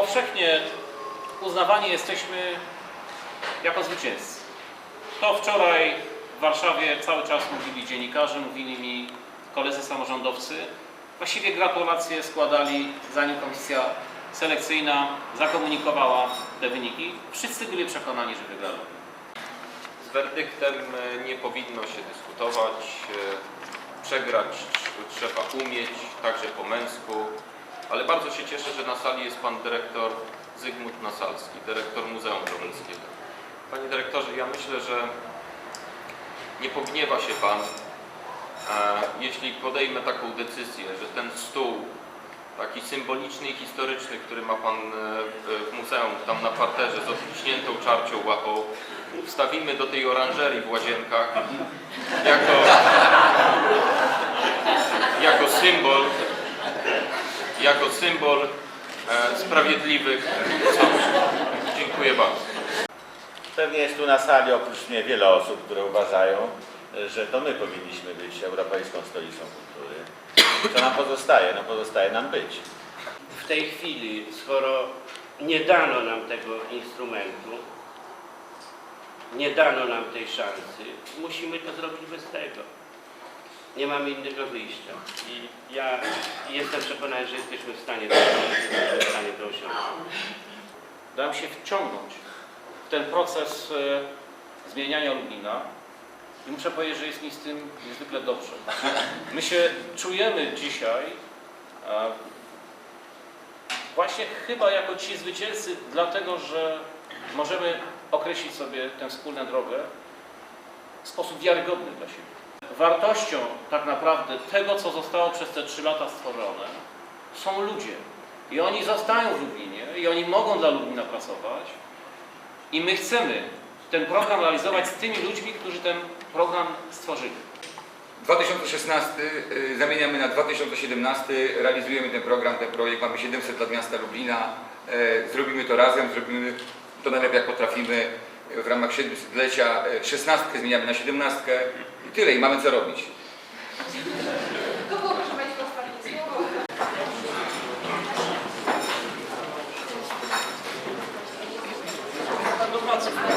powszechnie uznawani jesteśmy jako zwycięzcy. To wczoraj w Warszawie cały czas mówili dziennikarze, mówili mi koledzy samorządowcy. Właściwie gratulacje składali, zanim komisja selekcyjna zakomunikowała te wyniki. Wszyscy byli przekonani, że wygrali. Z werdyktem e, nie powinno się dyskutować. E, Przegrać tr- trzeba umieć, także po męsku. Ale bardzo się cieszę, że na sali jest pan dyrektor Zygmunt Nasalski, dyrektor Muzeum Wrocławskiego. Panie dyrektorze, ja myślę, że nie pogniewa się pan, e, jeśli podejmę taką decyzję, że ten stół, taki symboliczny i historyczny, który ma pan e, w muzeum, tam na parterze z odciśniętą czarcią łapą, wstawimy do tej oranżerii w łazienkach jako, jako symbol, jako symbol e, sprawiedliwych sądów. Dziękuję bardzo. Pewnie jest tu na sali oprócz mnie wiele osób, które uważają, że to my powinniśmy być Europejską Stolicą Kultury. Co nam pozostaje? No pozostaje nam być. w tej chwili, skoro nie dano nam tego instrumentu, nie dano nam tej szansy, musimy to zrobić bez tego. Nie mamy innego wyjścia. I ja jestem przekonany, że jesteśmy w stanie to. Jesteśmy w stanie to osiągnąć. Się wciągnąć w ten proces e, zmieniania Lublina i muszę powiedzieć, że jest mi z tym niezwykle dobrze. My się czujemy dzisiaj właśnie chyba jako ci zwycięzcy, dlatego że możemy określić sobie tę wspólną drogę w sposób wiarygodny dla siebie. Wartością tak naprawdę tego, co zostało przez te trzy lata stworzone, są ludzie. I oni zostają w Lublinie i oni mogą dla Lublina pracować. I my chcemy ten program realizować z tymi ludźmi, którzy ten program stworzyli. 2016 y, zamieniamy na 2017, realizujemy ten program, ten projekt, mamy 700 lat miasta Lublina, E, zrobimy to razem, zrobimy to najlepiej jak potrafimy w ramach 700-lecia. E, 16 zmieniamy na 17 i tyle i mamy co robić. To było, proszę Państwa, ostatnie słowo. Do pracy.